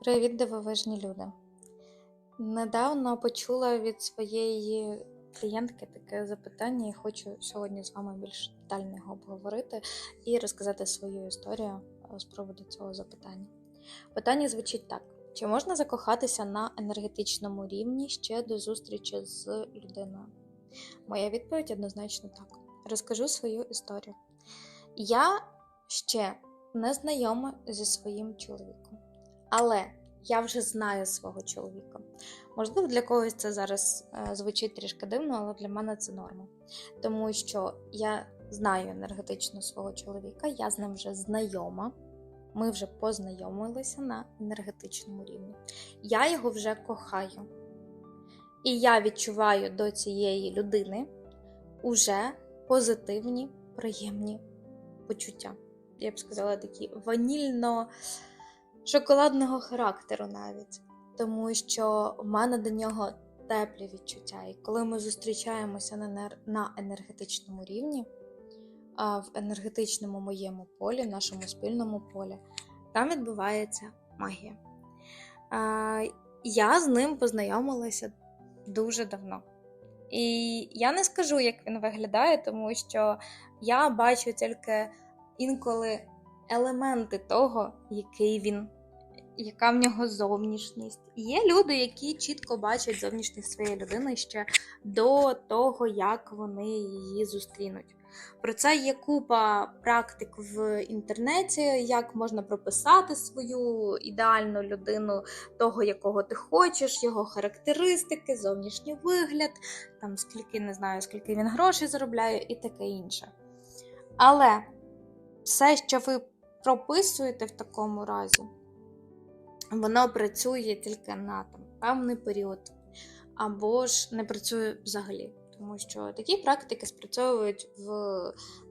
Привіт, дивовижні люди. Недавно почула від своєї клієнтки таке запитання і хочу сьогодні з вами більш детально його обговорити і розказати свою історію е, з приводу цього запитання. Питання звучить так: чи можна закохатися на енергетичному рівні ще до зустрічі з людиною? Моя відповідь однозначно так. Розкажу свою історію. Я ще не знайома зі своїм чоловіком. Але я вже знаю свого чоловіка. Можливо, для когось це зараз е, звучить трішки дивно, але для мене це норма. Тому що я знаю енергетично свого чоловіка, я з ним вже знайома. Ми вже познайомилися на енергетичному рівні. Я його вже кохаю. І я відчуваю до цієї людини уже позитивні, приємні почуття. Я б сказала, такі ванільно шоколадного характеру навіть, тому що в мене до нього теплі відчуття. І коли ми зустрічаємося на, енер- на енергетичному рівні, в енергетичному моєму полі, нашому спільному полі, там відбувається магія. Я з ним познайомилася дуже давно. І я не скажу, як він виглядає, тому що я бачу тільки інколи елементи того, який він, яка в нього зовнішність. Є люди, які чітко бачать зовнішність своєї людини ще до того, як вони її зустрінуть. Про це є купа практик в інтернеті, як можна прописати свою ідеальну людину, того, якого ти хочеш, його характеристики, зовнішній вигляд, там скільки не знаю, скільки він грошей заробляє і таке інше. Але все, що ви прописуєте в такому разі, воно працює тільки на там, певний період, або ж не працює взагалі. Тому що такі практики спрацьовують в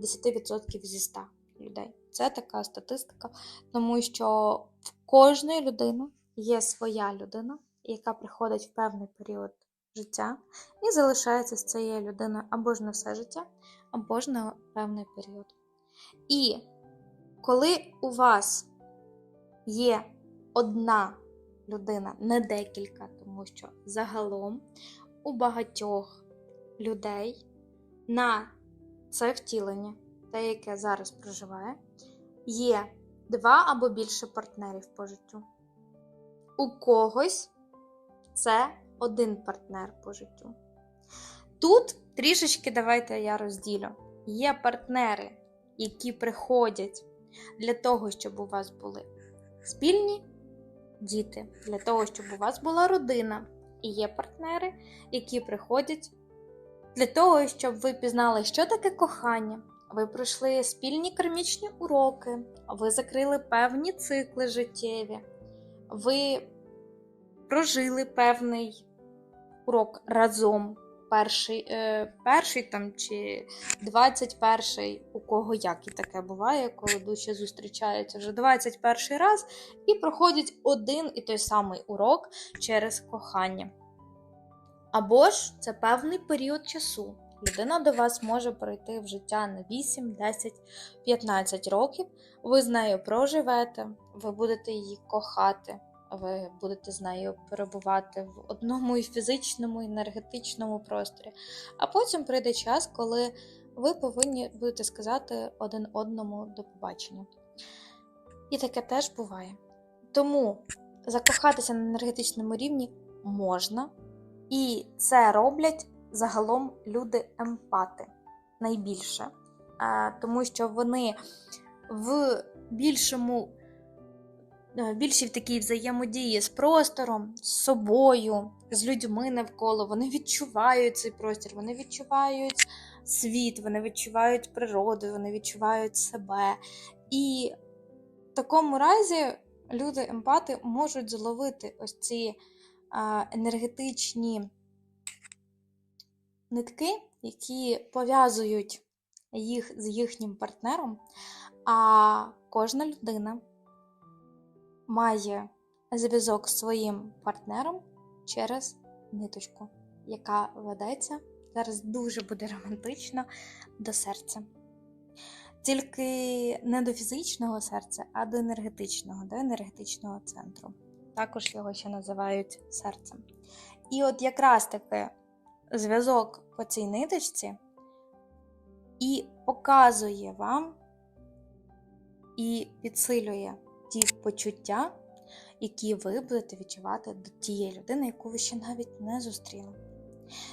10% зі 100 людей. Це така статистика, тому що в кожної людини є своя людина, яка приходить в певний період життя і залишається з цією людиною або ж на все життя, або ж на певний період. І коли у вас є одна людина, не декілька, тому що загалом у багатьох людей на це втілення, те, яке зараз проживає, є два або більше партнерів по життю. У когось це один партнер по життю. Тут трішечки давайте я розділю. Є партнери, які приходять для того, щоб у вас були спільні діти, для того, щоб у вас була родина. І є партнери, які приходять для того, щоб ви пізнали, що таке кохання. Ви пройшли спільні кармічні уроки, ви закрили певні цикли життєві, ви прожили певний урок разом. Перший, е, перший там чи 21-й, у кого як і таке буває, коли душі зустрічаються вже 21 раз і проходять один і той самий урок через кохання. Або ж це певний період часу. Людина до вас може пройти в життя на 8, 10, 15 років. Ви з нею проживете, ви будете її кохати, ви будете з нею перебувати в одному і фізичному, і енергетичному просторі. А потім прийде час, коли ви повинні будете сказати один одному до побачення. І таке теж буває. Тому закохатися на енергетичному рівні можна. І це роблять загалом люди емпати найбільше, тому що вони в більшому, е, більшій в такій взаємодії з простором, з собою, з людьми навколо, вони відчувають цей простір, вони відчувають світ, вони відчувають природу, вони відчувають себе. І в такому разі люди емпати можуть зловити ось ці енергетичні нитки, які пов'язують їх з їхнім партнером, а кожна людина має зв'язок з своїм партнером через ниточку, яка ведеться зараз дуже буде романтично до серця. Тільки не до фізичного серця, а до енергетичного, до енергетичного центру. також його ще називають серцем. І от якраз таки зв'язок по цій ниточці і показує вам і підсилює ті почуття, які ви будете відчувати до тієї людини, яку ви ще навіть не зустріли.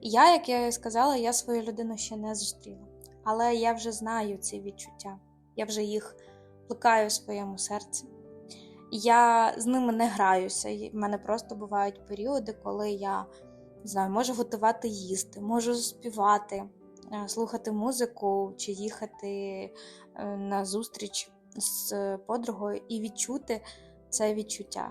Я, як я сказала, я свою людину ще не зустріла, але я вже знаю ці відчуття, я вже їх плекаю в своєму серці. Я з ними не граюся. В мене просто бувають періоди, коли я не знаю, можу готувати їсти, можу співати, е, слухати музику чи їхати е, на зустріч з подругою і відчути це відчуття,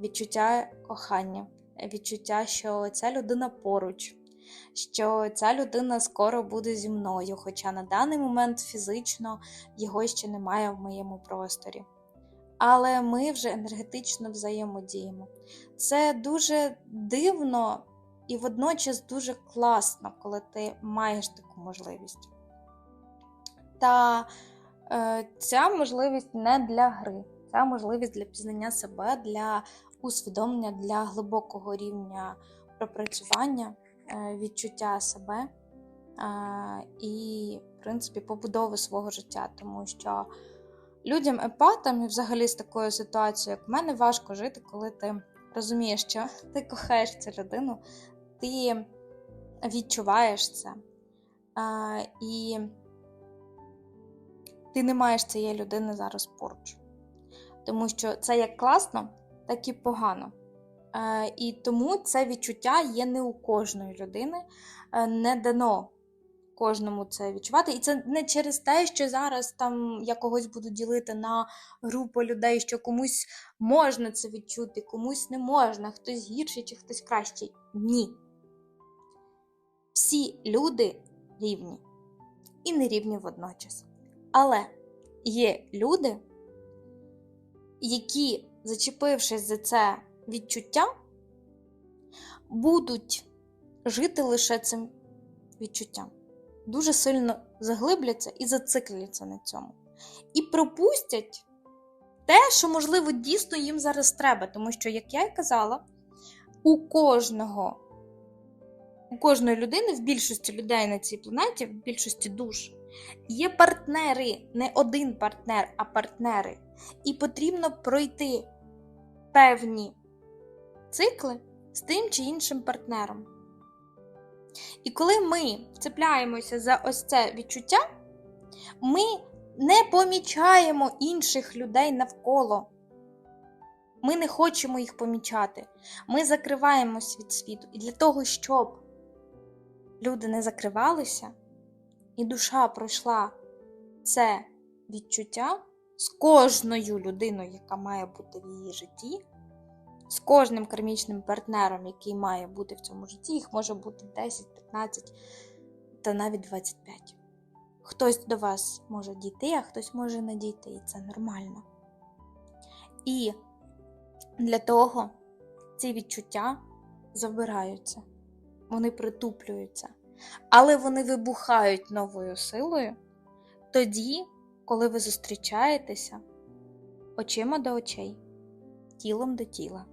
відчуття кохання, відчуття, що ця людина поруч, що ця людина скоро буде зі мною, хоча на даний момент фізично його ще немає в моєму просторі. Але ми вже енергетично взаємодіємо. Це дуже дивно і водночас дуже класно, коли ти маєш таку можливість. Та ця можливість не для гри, ця можливість для пізнання себе, для усвідомлення, для глибокого рівня пропрацювання, е, відчуття себе е, і, в принципі, побудови свого життя, тому що. Людям епатам і взагалі з такою ситуацією, як в мене, важко жити, коли ти розумієш, що ти кохаєш цю людину, ти відчуваєш це. І ти не маєш цієї людини зараз поруч. Тому що це як класно, так і погано. А, І тому це відчуття є не у кожної людини, не дано кожному це відчувати. І це не через те, що зараз там я когось буду ділити на групу людей, що комусь можна це відчути, комусь не можна, хтось гірший чи хтось кращий. Ні. Всі люди рівні і не рівні водночас. Але є люди, які, зачепившись за це відчуття, будуть жити лише цим відчуттям дуже сильно заглибляться і зацикляться на цьому. І пропустять те, що, можливо, дійсно їм зараз треба. Тому що, як я й казала, у кожного, у кожної людини, в більшості людей на цій планеті, в більшості душ, є партнери, не один партнер, а партнери. І потрібно пройти певні цикли з тим чи іншим партнером. І коли ми вцепляємося за ось це відчуття, ми не помічаємо інших людей навколо. Ми не хочемо їх помічати. Ми закриваємось від світу. І для того, щоб люди не закривалися, і душа пройшла це відчуття з кожною людиною, яка має бути в її житті з кожним кармічним партнером, який має бути в цьому житті, їх може бути 10, 15 та навіть 25. Хтось до вас може дійти, а хтось може не дійти, і це нормально. І для того ці відчуття забираються, вони притуплюються, але вони вибухають новою силою тоді, коли ви зустрічаєтеся очима до очей, тілом до тіла.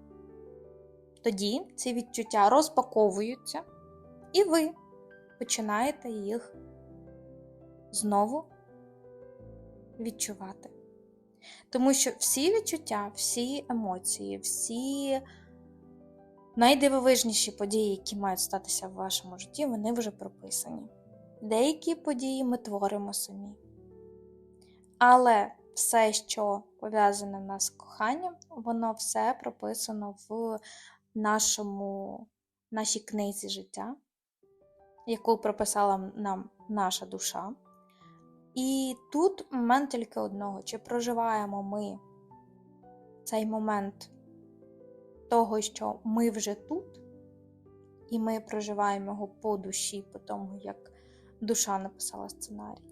Тоді ці відчуття розпаковуються, і ви починаєте їх знову відчувати. Тому що всі відчуття, всі емоції, всі найдивовижніші події, які мають статися в вашому житті, вони вже прописані. Деякі події ми творимо самі. Але все, що пов'язане нас з коханням, воно все прописано в нашому, нашій книзі життя, яку прописала нам наша душа. І тут момент тільки одного: чи проживаємо ми цей момент того, що ми вже тут, і ми проживаємо його по душі, по тому, як душа написала сценарій,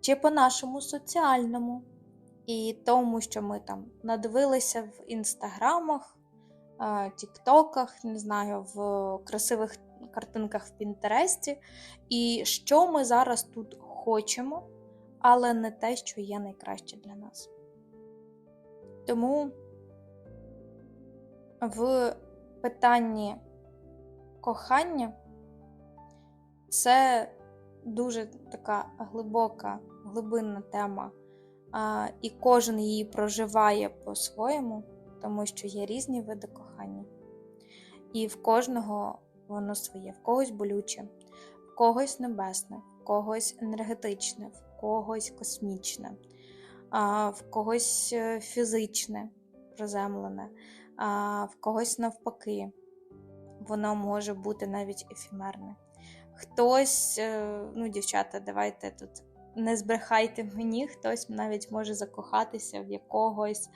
чи по нашому соціальному, і тому, що ми там надивилися в інстаграмах, тіктоках, не знаю, в красивих картинках в Пінтересті. І що ми зараз тут хочемо, але не те, що є найкраще для нас. Тому в питанні кохання це дуже така глибока, глибинна тема, і кожен її проживає по-своєму, тому що є різні види кохання. І в кожного воно своє, в когось болюче, в когось небесне, в когось енергетичне, в когось космічне, в когось е, фізичне, приземлене, а в когось навпаки. Воно може бути навіть ефемерне. Хтось, е, ну, дівчата, давайте тут не збрехайте мені, хтось навіть може закохатися в якогось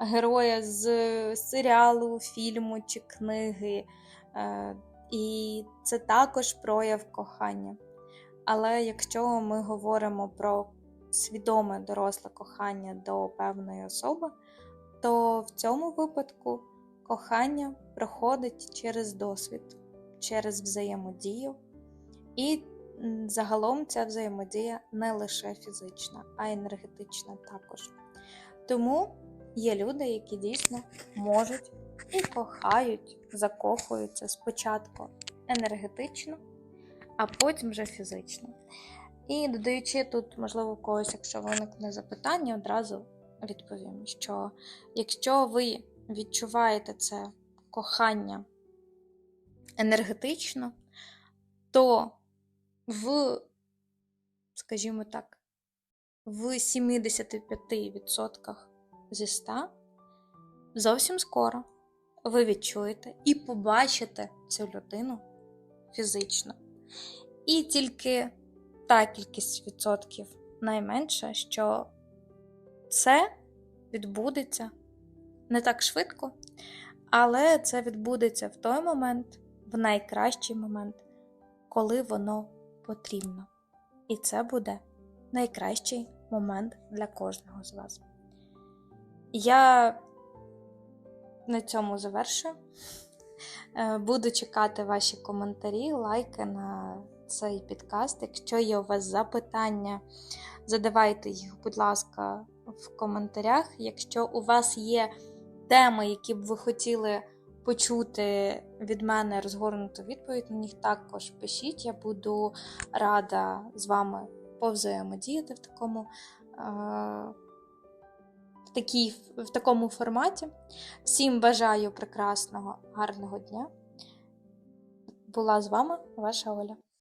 героя з серіалу, фільму чи книги. Е, І це також прояв кохання. Але якщо ми говоримо про свідоме доросле кохання до певної особи, то в цьому випадку кохання проходить через досвід, через взаємодію, і загалом ця взаємодія не лише фізична, а й енергетична також. Тому є люди, які дійсно можуть і кохають, закохуються спочатку енергетично, а потім вже фізично. І додаючи тут, можливо, когось, якщо виникне запитання, одразу відповім, що якщо ви відчуваєте це кохання енергетично, то в, скажімо так, в 75% зі 100 зовсім скоро ви відчуєте і побачите цю людину фізично. І тільки та кількість відсотків найменша, що це відбудеться не так швидко, але це відбудеться в той момент, в найкращий момент, коли воно потрібно. І це буде найкращий момент для кожного з вас. Я на цьому завершую. Е, Буду чекати ваші коментарі, лайки на цей підкаст. Якщо є у вас запитання, задавайте їх, будь ласка, в коментарях. Якщо у вас є теми, які б ви хотіли почути від мене розгорнуту відповідь, на них також пишіть. Я буду рада з вами повзаємодіяти в такому. е, такій, в такому форматі. Всім бажаю прекрасного, гарного дня. Була з вами ваша Оля.